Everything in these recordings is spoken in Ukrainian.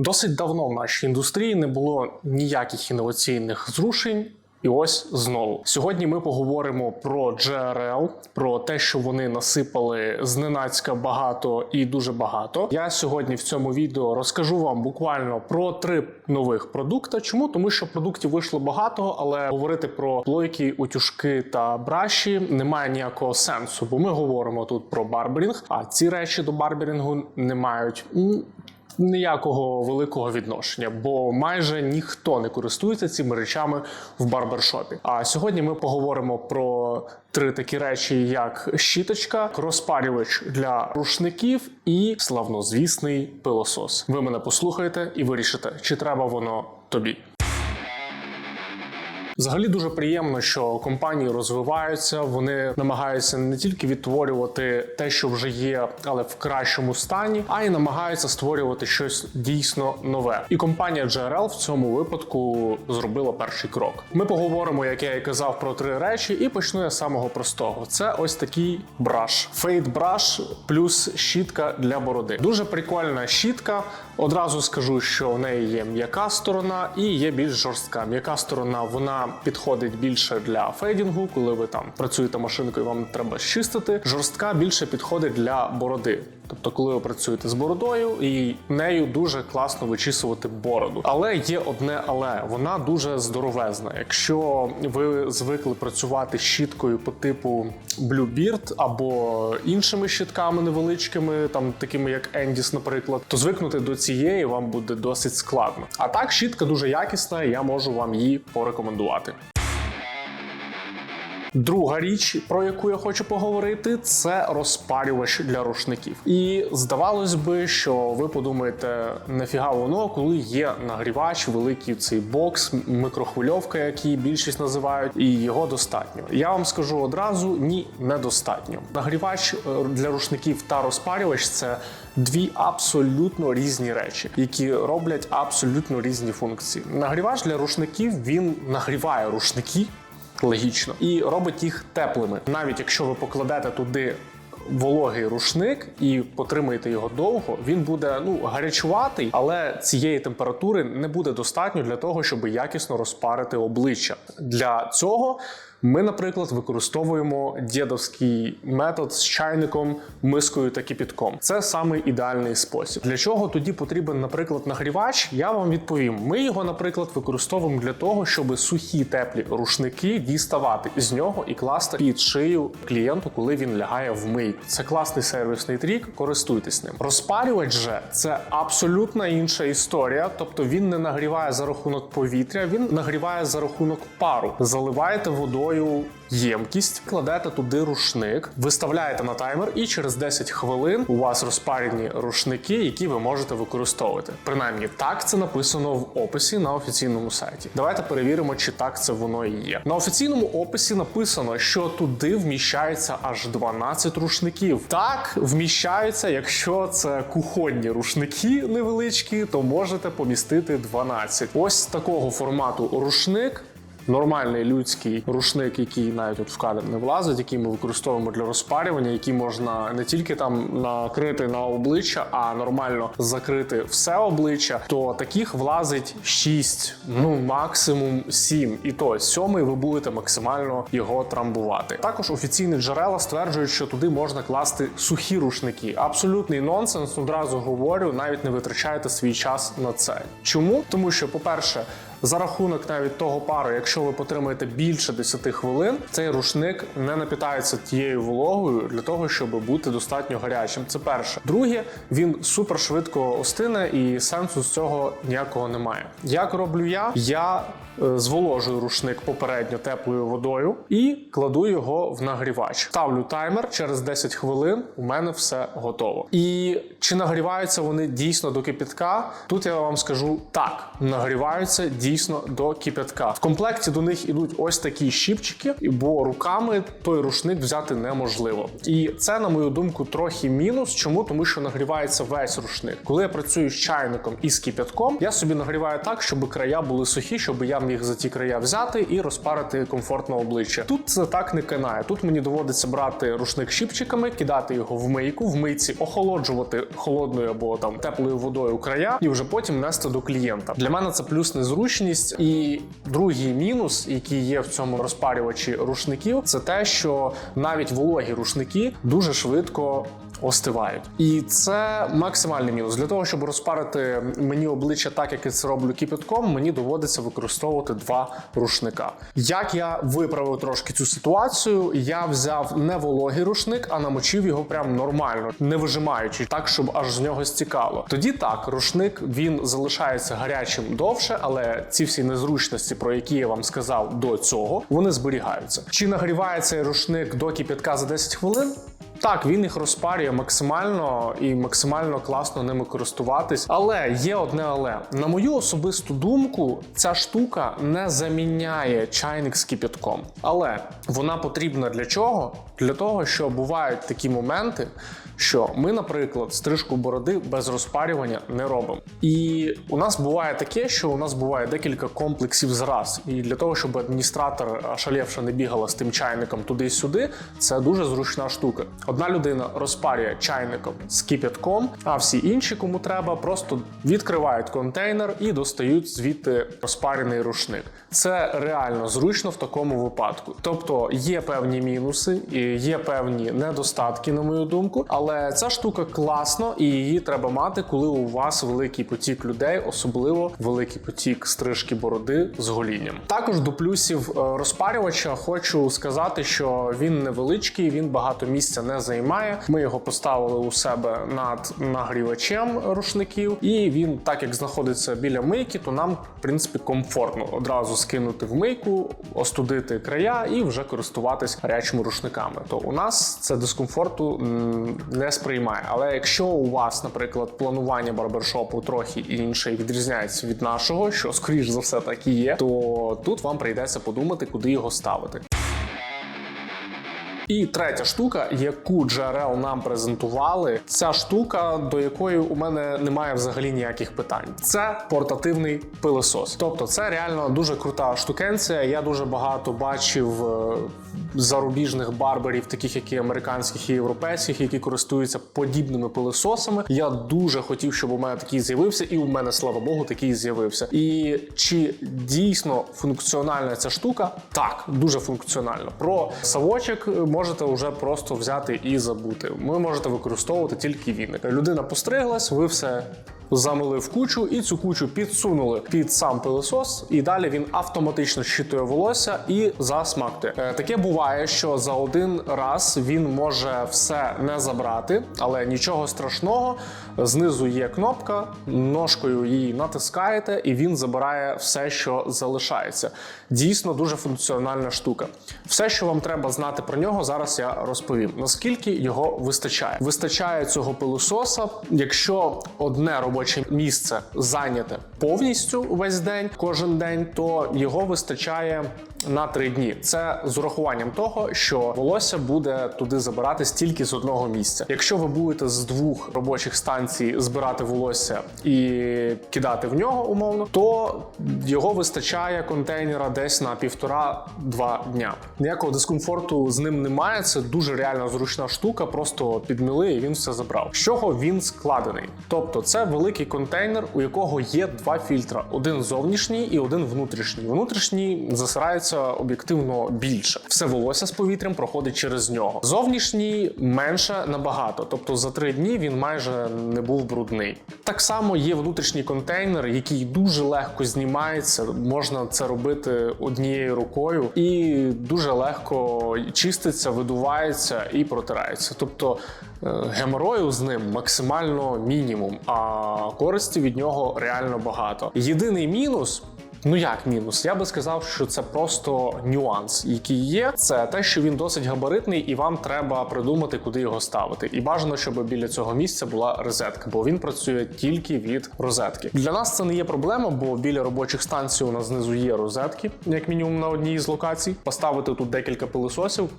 Досить давно в нашій індустрії не було ніяких інноваційних зрушень. І ось знову сьогодні ми поговоримо про GRL, про те, що вони насипали зненацька багато і дуже багато. Я сьогодні в цьому відео розкажу вам буквально про три нових продукти. Чому? Тому що продуктів вийшло багато, але говорити про плойки, утюжки та браші немає ніякого сенсу, бо ми говоримо тут про барберінг, а ці речі до барберінгу не мають ніякого великого відношення, бо майже ніхто не користується цими речами в барбершопі. А сьогодні ми поговоримо про три такі речі: як щіточка, розпарювач для рушників і славнозвісний пилосос. Ви мене послухаєте і вирішите, чи треба воно тобі. Взагалі дуже приємно, що компанії розвиваються. Вони намагаються не тільки відтворювати те, що вже є, але в кращому стані, а й намагаються створювати щось дійсно нове. І компанія GRL в цьому випадку зробила перший крок. Ми поговоримо, як я і казав, про три речі, і почну я з самого простого. Це ось такий браш, фейт браш плюс щітка для бороди. Дуже прикольна щітка. Одразу скажу, що в неї є м'яка сторона і є більш жорстка. М'яка сторона вона підходить більше для фейдінгу, коли ви там працюєте машинкою, вам треба щистити. Жорстка більше підходить для бороди. Тобто, коли ви працюєте з бородою, і нею дуже класно вичісувати бороду. Але є одне, але вона дуже здоровезна. Якщо ви звикли працювати щіткою по типу Bluebeard або іншими щітками невеличкими, там такими як Endis, наприклад, то звикнути до цієї вам буде досить складно. А так, щітка дуже якісна, і я можу вам її порекомендувати. Друга річ, про яку я хочу поговорити, це розпарювач для рушників. І здавалось би, що ви подумаєте, нафіга воно, коли є нагрівач, великий цей бокс, микрохвильовка, який більшість називають, і його достатньо. Я вам скажу одразу: ні, недостатньо. Нагрівач е, для рушників та розпарювач це. Дві абсолютно різні речі, які роблять абсолютно різні функції. Нагрівач для рушників він нагріває рушники, логічно, і робить їх теплими. Навіть якщо ви покладете туди вологий рушник і потримаєте його довго, він буде ну гарячуватий, але цієї температури не буде достатньо для того, щоб якісно розпарити обличчя. Для цього ми, наприклад, використовуємо дєдовський метод з чайником, мискою та кипітком. Це саме ідеальний спосіб. Для чого тоді потрібен, наприклад, нагрівач? Я вам відповім. Ми його, наприклад, використовуємо для того, щоб сухі теплі рушники діставати з нього і класти під шию клієнту, коли він лягає в мийку. Це класний сервісний трік. Користуйтесь ним. Розпарювач же це абсолютно інша історія. Тобто він не нагріває за рахунок повітря, він нагріває за рахунок пару. Заливаєте водою ємкість, кладете туди рушник, виставляєте на таймер, і через 10 хвилин у вас розпарені рушники, які ви можете використовувати. Принаймні, так це написано в описі на офіційному сайті. Давайте перевіримо, чи так це воно і є. На офіційному описі написано, що туди вміщається аж 12 рушників. Так вміщаються, якщо це кухонні рушники невеличкі, то можете помістити 12. Ось такого формату рушник. Нормальний людський рушник, який навіть от в кадр не влазить, який ми використовуємо для розпарювання, який можна не тільки там накрити на обличчя, а нормально закрити все обличчя, то таких влазить 6, ну максимум 7. І то сьомий ви будете максимально його трамбувати. Також офіційні джерела стверджують, що туди можна класти сухі рушники. Абсолютний нонсенс. Одразу говорю, навіть не витрачайте свій час на це. Чому? Тому що, по-перше, за рахунок навіть того пару, якщо ви потримаєте більше 10 хвилин, цей рушник не напітається тією вологою для того, щоб бути достатньо гарячим. Це перше. Друге, він супер швидко остине, і сенсу з цього ніякого немає. Як роблю я? Я е, зволожую рушник попередньо теплою водою і кладу його в нагрівач. Ставлю таймер через 10 хвилин. У мене все готово. І чи нагріваються вони дійсно до кипітка? Тут я вам скажу так: нагріваються дійсно дійсно до кипятка. В комплекті до них ідуть ось такі щіпчики, бо руками той рушник взяти неможливо. І це, на мою думку, трохи мінус. Чому? Тому що нагрівається весь рушник. Коли я працюю з чайником і з кипятком, я собі нагріваю так, щоб края були сухі, щоб я міг за ті края взяти і розпарити комфортно обличчя. Тут це так не канає. Тут мені доводиться брати рушник щіпчиками, кидати його в мийку, в мийці, охолоджувати холодною або там теплою водою края, і вже потім нести до клієнта. Для мене це плюс незручність. І другий мінус, який є в цьому розпарювачі рушників, це те, що навіть вологі рушники дуже швидко. Остивають, і це максимальний мінус. Для того, щоб розпарити мені обличчя так, як я це роблю кипятком, мені доводиться використовувати два рушника. Як я виправив трошки цю ситуацію, я взяв не вологий рушник, а намочив його прям нормально, не вижимаючи так, щоб аж з нього стікало. Тоді так, рушник він залишається гарячим довше, але ці всі незручності, про які я вам сказав до цього, вони зберігаються. Чи нагріває цей рушник до кипятка за 10 хвилин? Так, він їх розпарює максимально і максимально класно ними користуватись. Але є одне але на мою особисту думку, ця штука не заміняє чайник з кипятком. Але вона потрібна для чого? Для того, що бувають такі моменти, що ми, наприклад, стрижку бороди без розпарювання не робимо. І у нас буває таке, що у нас буває декілька комплексів зраз. І для того, щоб адміністратор шалєвша не бігала з тим чайником туди-сюди, це дуже зручна штука. Одна людина розпарює чайником з кипятком, а всі інші, кому треба, просто відкривають контейнер і достають звідти розпарений рушник. Це реально зручно в такому випадку. Тобто є певні мінуси, і є певні недостатки, на мою думку, але ця штука класно і її треба мати, коли у вас великий потік людей, особливо великий потік стрижки бороди з голінням. Також до плюсів е, розпарювача хочу сказати, що він невеличкий, він багато місця не займає. Ми його поставили у себе над нагрівачем рушників, і він, так як знаходиться біля мийки, то нам в принципі комфортно одразу скинути в мийку, остудити края і вже користуватись гарячими рушниками. То у нас це дискомфорту не сприймає. Але якщо у вас, наприклад, планування барбершопу трохи інше і відрізняється від нашого, що скоріш за все так і є, то тут вам прийдеться подумати, куди його ставити. І третя штука, яку GRL нам презентували, ця штука, до якої у мене немає взагалі ніяких питань. Це портативний пилосос. Тобто, це реально дуже крута штукенція. Я дуже багато бачив е, зарубіжних барберів, таких як і американських і європейських, які користуються подібними пилососами. Я дуже хотів, щоб у мене такий з'явився, і у мене, слава Богу, такий з'явився. І чи дійсно функціональна ця штука? Так, дуже функціонально. Про совочок можете вже просто взяти і забути. Ви можете використовувати тільки віник. Людина постриглась, ви все. Замили в кучу і цю кучу підсунули під сам пилосос, і далі він автоматично щитує волосся і засмактує. Е, Таке буває, що за один раз він може все не забрати, але нічого страшного. Знизу є кнопка, ножкою її натискаєте, і він забирає все, що залишається. Дійсно дуже функціональна штука. Все, що вам треба знати про нього, зараз я розповім. Наскільки його вистачає? Вистачає цього пилососа, якщо одне робоче місце зайняте повністю весь день, кожен день, то його вистачає. На три дні це з урахуванням того, що волосся буде туди забиратись тільки з одного місця. Якщо ви будете з двох робочих станцій збирати волосся і кидати в нього умовно, то його вистачає контейнера десь на півтора-два дня. Ніякого дискомфорту з ним немає. Це дуже реально зручна штука. Просто підміли і він все забрав. З чого він складений? Тобто, це великий контейнер, у якого є два фільтра: один зовнішній і один внутрішній. Внутрішній засирається об'єктивно більше. Все волосся з повітрям проходить через нього. Зовнішній менше набагато, тобто за три дні він майже не був брудний. Так само є внутрішній контейнер, який дуже легко знімається. Можна це робити однією рукою і дуже легко чиститься, видувається і протирається. Тобто е, геморою з ним максимально мінімум, а користі від нього реально багато. Єдиний мінус. Ну як мінус? Я би сказав, що це просто нюанс, який є. Це те, що він досить габаритний, і вам треба придумати, куди його ставити. І бажано, щоб біля цього місця була розетка, бо він працює тільки від розетки. Для нас це не є проблема, бо біля робочих станцій у нас знизу є розетки, як мінімум на одній із локацій. Поставити тут декілька пилососів.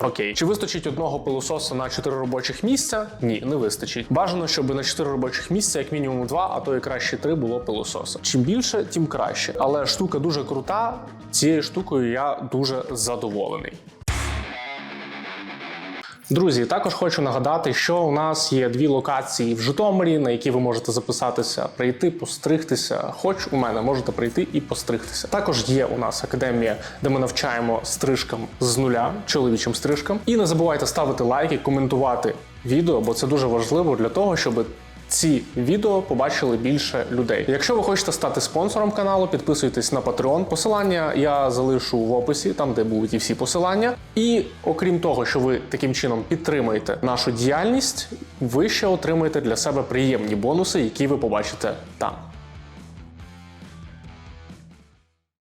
Окей, чи вистачить одного пилососа на 4 робочих місця? Ні, не вистачить. Бажано, щоб на 4 робочих місця, як мінімум 2, а то і краще 3 було пилососа. Чим більше, тим краще. Але штука дуже крута. Цією штукою я дуже задоволений. Друзі, також хочу нагадати, що у нас є дві локації в Житомирі, на які ви можете записатися, прийти, постригтися. Хоч у мене можете прийти і постригтися. Також є у нас академія, де ми навчаємо стрижкам з нуля, чоловічим стрижкам. І не забувайте ставити лайки, коментувати відео, бо це дуже важливо для того, щоб ці відео побачили більше людей. Якщо ви хочете стати спонсором каналу, підписуйтесь на Patreon. Посилання я залишу в описі, там де будуть і всі посилання. І окрім того, що ви таким чином підтримаєте нашу діяльність, ви ще отримаєте для себе приємні бонуси, які ви побачите там.